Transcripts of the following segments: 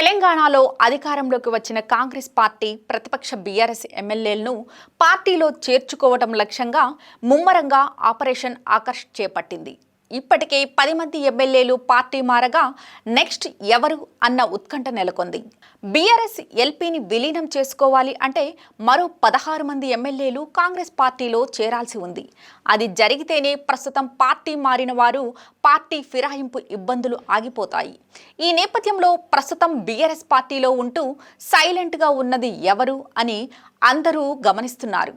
తెలంగాణలో అధికారంలోకి వచ్చిన కాంగ్రెస్ పార్టీ ప్రతిపక్ష బీఆర్ఎస్ ఎమ్మెల్యేలను పార్టీలో చేర్చుకోవడం లక్ష్యంగా ముమ్మరంగా ఆపరేషన్ ఆకర్ష్ చేపట్టింది. ఇప్పటికే పది మంది ఎమ్మెల్యేలు పార్టీ మారగా నెక్స్ట్ ఎవరు అన్న ఉత్కంఠ నెలకొంది. బీఆర్ఎస్ ఎల్పీని విలీనం చేసుకోవాలి అంటే మరో పదహారు మంది ఎమ్మెల్యేలు కాంగ్రెస్ పార్టీలో చేరాల్సి ఉంది. అది జరిగితేనే ప్రస్తుతం పార్టీ మారిన వారు పార్టీ ఫిరాయింపు ఇబ్బందులు ఆగిపోతాయి. ఈ నేపథ్యంలో ప్రస్తుతం బీఆర్ఎస్ పార్టీలో ఉంటూ సైలెంట్గా ఉన్నది ఎవరు అని అందరూ గమనిస్తున్నారు.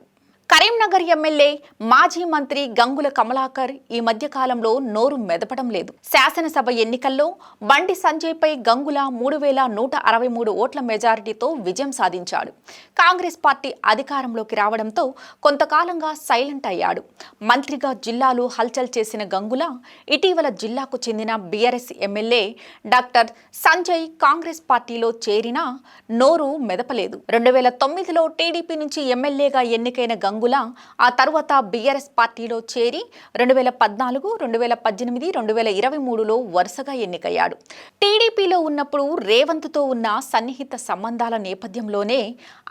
కరీంనగర్ ఎమ్మెల్యే మాజీ మంత్రి గంగుల కమలాకర్ ఈ మధ్యకాలంలో నోరు మెదపడం లేదు. శాసనసభ ఎన్నికల్లో బండి సంజయ్పై గంగుల మూడు వేల నూట అరవై మూడు ఓట్ల మెజారిటీతో విజయం సాధించాడు. కాంగ్రెస్ పార్టీ అధికారంలోకి రావడంతో కొంతకాలంగా సైలెంట్ అయ్యాడు. మంత్రిగా జిల్లాలో హల్చల్ చేసిన గంగుల ఇటీవల జిల్లాకు చెందిన BRS MLA doctor Sanjay Congress పార్టీలో చేరినా నోరు మెదపలేదు. రెండు వేల తొమ్మిదిలో టీడీపీ నుంచి ఎమ్మెల్యేగా ఎన్నికైన గంగుల ఆ తర్వాత బీఆర్ఎస్ పార్టీలో చేరి రెండు వేల పద్నాలుగు రెండు వేల పద్దెనిమిది రెండు వేల ఇరవై మూడులో వరుసగా ఎన్నికయ్యాడు. టీడీపీలో ఉన్నప్పుడు రేవంత్తో ఉన్న సన్నిహిత సంబంధాల నేపథ్యంలోనే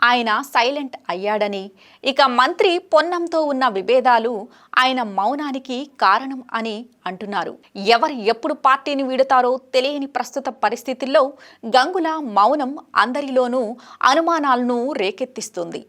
ఆయన సైలెంట్ అయ్యాడని ఇక మంత్రి పొన్నంతో ఉన్న విభేదాలు ఆయన మౌనానికి కారణం అని అంటున్నారు. ఎవరు ఎప్పుడు పార్టీని వీడుతారో తెలియని ప్రస్తుత పరిస్థితుల్లో గంగుల మౌనం అందరిలోనూ అనుమానాలను రేకెత్తిస్తుంది.